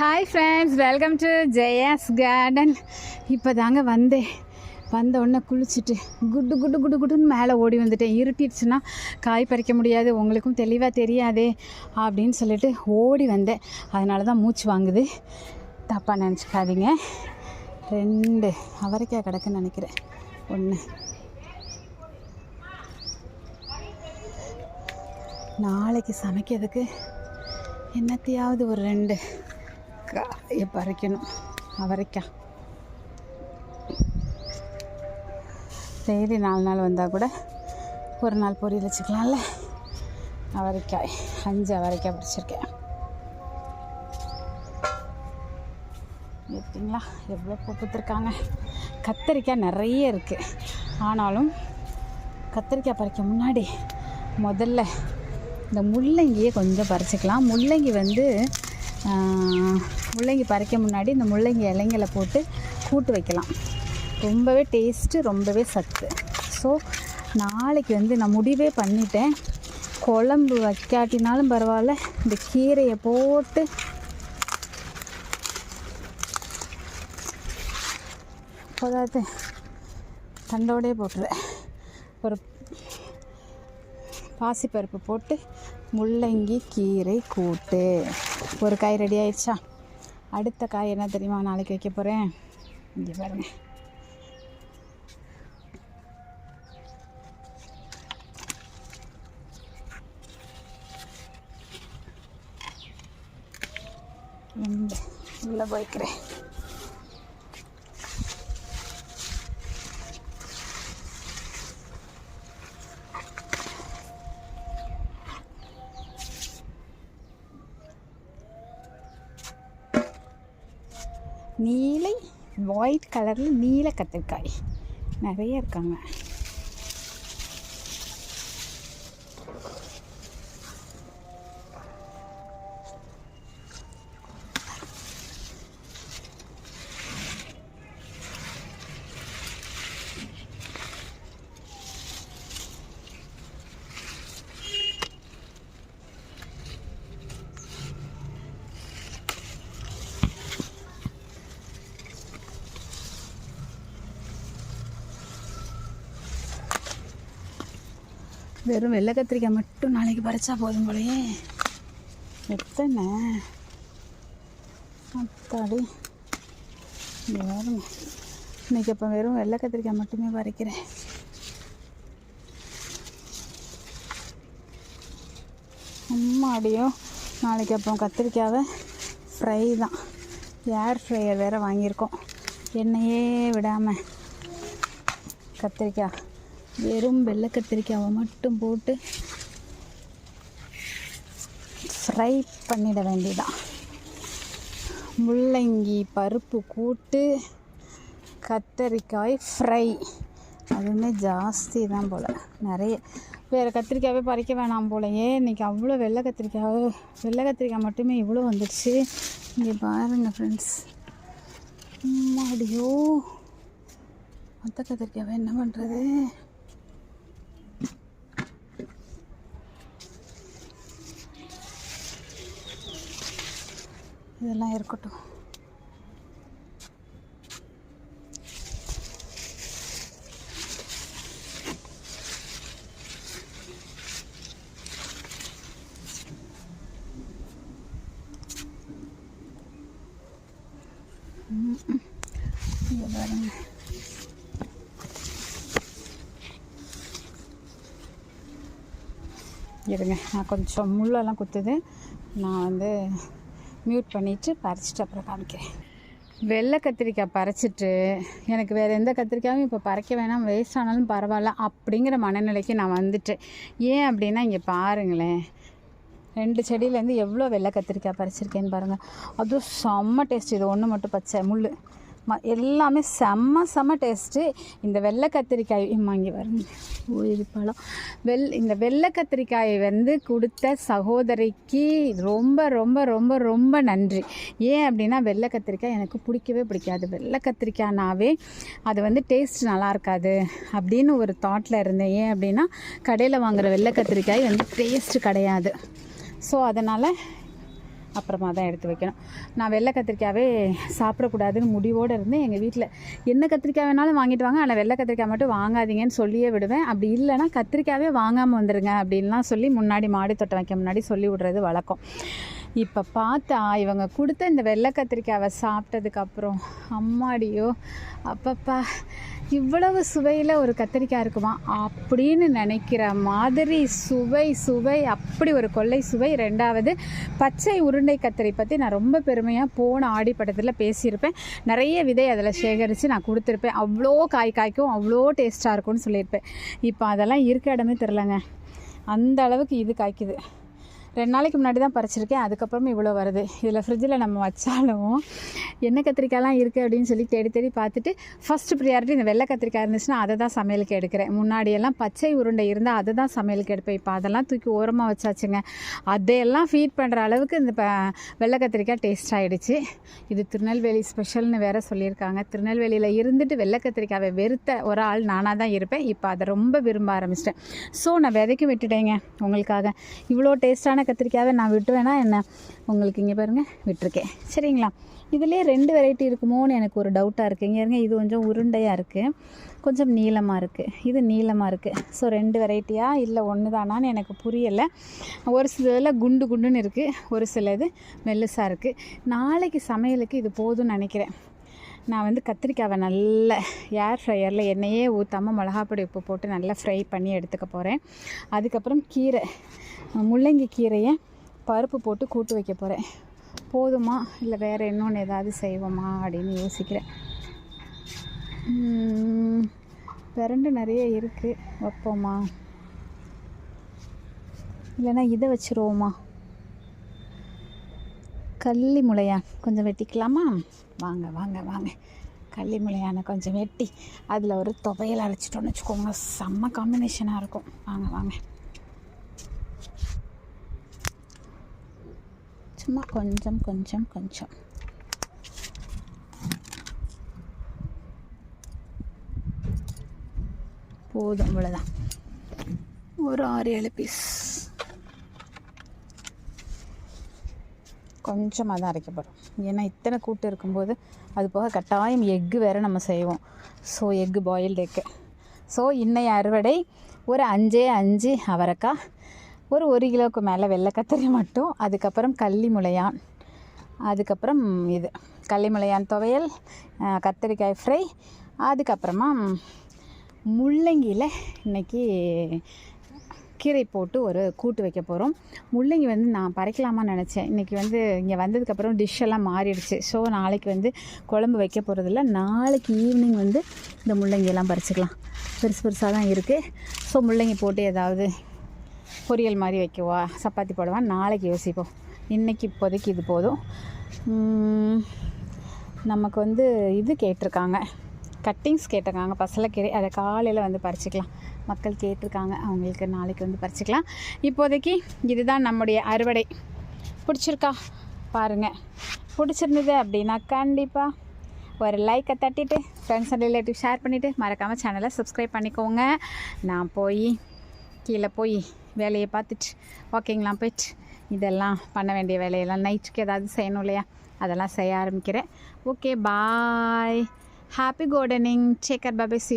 Hi friends welcome to Jaya's garden இப்போ தாங்க வந்தேன். வந்த உடனே குளிச்சுட்டு குட்டு குட்டு குட்டு குட்டுன்னு மேலே ஓடி வந்துட்டேன். இருட்டிடுச்சுன்னா காய் பறிக்க முடியாது. உங்களுக்கும் தெளிவாக தெரியாதே அப்படின்னு சொல்லிட்டு ஓடி வந்தேன். அதனால தான் மூச்சு வாங்குது. தப்பாக நினச்சிக்காதீங்க. ரெண்டு அவரைக்காய் கிடக்குன்னு நினைக்கிறேன். ஒன்று நாளைக்கு சமைக்கிறதுக்கு என்னத்தையாவது ஒரு ரெண்டு. இப்போ பறிக்கணும். அவரைக்காய் டெய்லி நாலு நாள் வந்தால் கூட ஒரு நாள் பொரியல் வச்சுக்கலாம்ல? அவரைக்காய். அஞ்சு அவரைக்காய் பிடிச்சிருக்கேன். பார்த்தீங்களா எவ்வளோ பூத்துருக்காங்க. கத்தரிக்காய் நிறைய இருக்குது ஆனாலும் கத்தரிக்காய் பறிக்க முன்னாடி முதல்ல இந்த முள்ளங்கியை கொஞ்சம் பறிச்சிக்கலாம். முள்ளங்கி வந்து முள்ளங்கி பறிக்க முன்னாடி இந்த முள்ளங்கி இலைங்களை போட்டு கூட்டு வைக்கலாம். ரொம்பவே டேஸ்ட்டு ரொம்பவே சத்து. ஸோ நாளைக்கு வந்து நான் முடிவே பண்ணிட்டேன். குழம்பு வைக்காட்டினாலும் பரவாயில்ல. இந்த கீரையை போட்டு போதாது தண்டோடே போட்டுருவேன். ஒரு பாசிப்பருப்பு போட்டு முள்ளங்கி கீரை கூட்டு. ஒரு காய் ரெடி ஆயிடுச்சா? அடுத்த காய் என்ன தெரியுமா நாளைக்கு வைக்க போகிறேன் இங்கே பாருங்க. ரெண்டு உள்ளே போய்க்கிறேன். நீலை ஒயிட் கலரில் நீல கத்திரிக்காய். நிறைய இருக்காங்க. வெறும் வெள்ளை கத்திரிக்காய் மட்டும் நாளைக்கு பறிச்சா போதும் போலயே. எத்தனை? அத்தாடி. இங்க இன்னைக்கு அப்போ வெறும் வெள்ளை கத்திரிக்காய் மட்டுமே பறிக்கிறேன். அம்மாடியும் நாளைக்கு அப்போ கத்திரிக்காவை ஃப்ரை தான். ஏர் ஃப்ரையர் வேறு வாங்கியிருக்கோம். எண்ணெயே விடாமல் கத்திரிக்காய். வெறும் வெள்ளை கத்திரிக்காவை மட்டும் போட்டு ஃப்ரை பண்ணிட வேண்டியதான் முள்ளங்கி பருப்பு கூட்டு கத்தரிக்காய் ஃப்ரை அதுவுமே ஜாஸ்தி தான் போல். நிறைய வேறு கத்திரிக்காவே பறிக்க வேணாம் போலயே. இன்றைக்கி அவ்வளோ வெள்ளை கத்திரிக்காய் வெள்ளை கத்திரிக்காய் மட்டுமே இவ்வளோ வந்துடுச்சு. இங்கே பாருங்கள் ஃப்ரெண்ட்ஸ் அம்மாடியோ மொத்த கத்திரிக்காவை என்ன பண்ணுறது இதெல்லாம் இருக்கட்டும். இருங்க நான் கொஞ்சம் முள்ளெல்லாம் குத்துது. நான் வந்து மியூட் பண்ணிவிட்டு பறிச்சிட்டு அப்புறம் காமிக்கிறேன். வெள்ளை கத்திரிக்காய் பறிச்சிட்டு எனக்கு வேறு எந்த கத்திரிக்காயும் இப்போ பறிக்க வேணாம் வேஸ்ட் ஆனாலும் பரவாயில்ல அப்படிங்கிற மனநிலைக்கு நான் வந்துட்டேன். ஏன் அப்படின்னா இங்கே பாருங்களேன். ரெண்டு செடியிலேருந்து எவ்வளோ வெள்ளை கத்திரிக்காய் பறிச்சிருக்கேன்னு பாருங்கள் அதுவும் செம்ம டேஸ்ட் இது. ஒன்று மட்டும் பச்சை முள் ம எல்லாமே செம்ம செம்ம டேஸ்ட்டு இந்த வெள்ளை கத்திரிக்காய் வாங்கி இங்கே வருங்க ஓ இது பழம். வெள் இந்த வெள்ளை கத்திரிக்காயை வந்து கொடுத்த சகோதரிக்கு ரொம்ப ரொம்ப ரொம்ப ரொம்ப நன்றி. ஏன் அப்படின்னா வெள்ளை கத்திரிக்காய் எனக்கு பிடிக்கவே பிடிக்காது. வெள்ளை கத்திரிக்காய்னாவே அது வந்து டேஸ்ட் நல்லா இருக்காது அப்படின்னு ஒரு தாட்டில் இருந்தேன். ஏன் அப்படின்னா கடையில் வாங்குகிற வெள்ளை கத்திரிக்காய் வந்து டேஸ்ட் கிடையாது. ஸோ அதனால் அப்புறமா தான் எடுத்து வைக்கணும். நான் வெள்ளை கத்திரிக்காவே சாப்பிடக்கூடாதுன்னு முடிவோடு இருந்தேன். எங்கள் வீட்டில் என்ன கத்திரிக்காய் வேணாலும் வாங்கிட்டு வாங்க. ஆனால் வெள்ளை கத்திரிக்காய் மட்டும் வாங்காதீங்கன்னு சொல்லியே விடுவேன். அப்படி இல்லைன்னா கத்திரிக்காவே வாங்காமல் வந்துடுங்க அப்படின்லாம் சொல்லி முன்னாடி மாடி தோட்டம் வைக்க முன்னாடி சொல்லி விடுறது வழக்கம். இப்போ பார்த்தா இவங்க கொடுத்த இந்த வெள்ளை கத்திரிக்காவை சாப்பிட்டதுக்கப்புறம் அம்மாடியோ அப்பப்பா இவ்வளவு சுவையில் ஒரு கத்திரிக்காய் இருக்குமா அப்படின்னு நினைக்கிற மாதிரி சுவை சுவை அப்படி ஒரு கொள்ளை சுவை. ரெண்டாவது பச்சை உருண்டை கத்திரி பற்றி நான் ரொம்ப பெருமையாக போன ஆடிப்பட்டத்தில் பேசியிருப்பேன். நிறைய விதை அதில் சேகரித்து நான் கொடுத்துருப்பேன். அவ்வளோ காய் காய்க்கும் அவ்வளோ டேஸ்ட்டாக இருக்கும்னு சொல்லியிருப்பேன். இப்போ அதெல்லாம் இருக்க இடமே தெரிலங்க அந்த அளவுக்கு இது காய்க்குது. ரெண்டு நாளைக்கு முன்னாடி தான் பறிச்சிருக்கேன் அதுக்கப்புறம் இவ்வளோ வருது. இதில் ஃப்ரிட்ஜில் நம்ம வச்சாலும் என்ன கத்திரிக்காய்லாம் இருக்குது அப்படின்னு சொல்லி தேடி தேடி பார்த்துட்டு ஃபஸ்ட்டு ப்ரியாரிட்டி இந்த வெள்ளை கத்திரிக்காய் இருந்துச்சுன்னா அதை தான் சமையலுக்கு எடுக்கிறேன். முன்னாடியெல்லாம் பச்சை உருண்டை இருந்தால் அதை தான் சமையலுக்கு எடுப்பேன். இப்போ அதெல்லாம் தூக்கி ஓரமாக வச்சாச்சுங்க. அதையெல்லாம் ஃபீட் பண்ணுற அளவுக்கு இந்த ப வெள்ளை கத்திரிக்காய் டேஸ்ட் ஆகிடுச்சு இது திருநெல்வேலி ஸ்பெஷல்னு வேறு சொல்லியிருக்காங்க. திருநெல்வேலியில் இருந்துட்டு வெள்ளை கத்திரிக்காவை வெறுத்த ஒரு ஆள் நானாக தான் இருப்பேன். இப்போ அதை ரொம்ப விரும்ப ஆரம்பிச்சிட்டேன். ஸோ நான் விதைக்கு விட்டுட்டேங்க. உங்களுக்காக. இவ்வளோ டேஸ்ட்டான கத்திரிக்காவை நான் விட்டுவேனா என்ன? உங்களுக்கு இங்கே பாருங்கள் விட்டுருக்கேன். சரிங்களா? இதுலேயே ரெண்டு வெரைட்டி இருக்குமோன்னு எனக்கு ஒரு டவுட்டாக இருக்குது இங்கே இருங்க இது கொஞ்சம் உருண்டையாக இருக்குது கொஞ்சம் நீளமாக இருக்குது இது நீளமாக இருக்குது ஸோ ரெண்டு வெரைட்டியாக இல்லை ஒன்று தானான்னு எனக்கு புரியலை. ஒரு சில இதில் குண்டு குண்டுன்னு இருக்குது ஒரு சில இது மெல்லுசாக இருக்குது நாளைக்கு சமையலுக்கு இது போதும்னு நினைக்கிறேன். நான் வந்து கத்திரிக்காவை நல்ல ஏர் ஃப்ரையரில் எண்ணெயே ஊற்றாமல் மிளகாப்பொடி உப்பு போட்டு நல்லா ஃப்ரை பண்ணி எடுத்துக்க போகிறேன் அதுக்கப்புறம் கீரை முள்ளங்கி கீரையை பருப்பு போட்டு கூட்டு வைக்க போகிறேன் போதுமா? இல்லை வேறு இன்னொன்று ஏதாவது செய்வோமா அப்படின்னு யோசிக்கிறேன். உம், பிரண்டு நிறைய இருக்குது வைப்போமா? இல்லைன்னா இதை வச்சுருவோமா? கள்ளி முளையான் கொஞ்சம் வெட்டிக்கலாமா? வாங்க வாங்க வாங்க. கள்ளி முளையான கொஞ்சம் வெட்டி அதில் ஒரு துவையல் அரைச்சிட்டோன்னு வச்சுக்கோங்க. செம்ம காம்பினேஷனாக இருக்கும். வாங்க வாங்க. சும்மா கொஞ்சம் கொஞ்சம் கொஞ்சம். போதும் இவ்வளோதான் ஒரு ஆறு ஏழு பீஸ் கொஞ்சமாக தான் அரைக்கப்படும். ஏன்னா இத்தனை கூட்டு இருக்கும்போது அது போக கட்டாயம் எக்கு வேறு நம்ம செய்வோம். So egg boiled egg so இன்னைய அறுவடை ஒரு அஞ்சே அஞ்சு அவரைக்காய் ஒரு ஒரு கிலோவுக்கு மேலே வெள்ளை கத்திரி மட்டும் அதுக்கப்புறம் கள்ளி முளையான் அதுக்கப்புறம் இது. கள்ளி முளையான் துவையல் கத்திரிக்காய் ஃப்ரை அதுக்கப்புறமா முள்ளங்கியில் இன்னைக்கு கீரை போட்டு ஒரு கூட்டு வைக்க போகிறோம் முள்ளங்கி வந்து நான் பறிக்கலாமான்னு நினச்சேன். இன்றைக்கி வந்து இங்கே வந்ததுக்கப்புறம் டிஷ்ஷெல்லாம் மாறிடுச்சு. ஸோ நாளைக்கு வந்து குழம்பு வைக்க போகிறதில்ல நாளைக்கு ஈவினிங் வந்து இந்த முள்ளங்கியெல்லாம் பறிச்சுக்கலாம். பெருசு பெருசாக தான் இருக்குது ஸோ முள்ளங்கி போட்டு ஏதாவது பொரியல் மாதிரி வைக்கவா? சப்பாத்தி போடவா? நாளைக்கு யோசிப்போம். இன்றைக்கி இப்போதைக்கு இது போதும். நமக்கு வந்து இது கேட்டிருக்காங்க. கட்டிங்ஸ் கேட்டிருக்காங்க. பசலைக்கீரை. அதை காலையில் வந்து பறிச்சிக்கலாம். மக்கள் கேட்டிருக்காங்க. அவங்களுக்கு நாளைக்கு வந்து பறிச்சுக்கலாம். இப்போதைக்கு இதுதான் நம்முடைய அறுவடை. பிடிச்சிருக்கா? பாருங்கள் பிடிச்சிருந்தது அப்படின்னா கண்டிப்பாக ஒரு லைக்கை தட்டிட்டு ஃப்ரெண்ட்ஸ் அண்ட் ரிலேட்டிவ் ஷேர் பண்ணிவிட்டு மறக்காமல் சேனலை சப்ஸ்கிரைப் பண்ணிக்கோங்க. நான் போய் கீழே போய் வேலையை பார்த்துட்டு வாக்கிங்லாம் போயிட்டு இதெல்லாம் பண்ண வேண்டிய வேலையெல்லாம் நைட்டுக்கு ஏதாவது செய்யணும் இல்லையா? அதெல்லாம் செய்ய ஆரம்பிக்கிறேன். Okay bye happy gardening Sekar பாபே C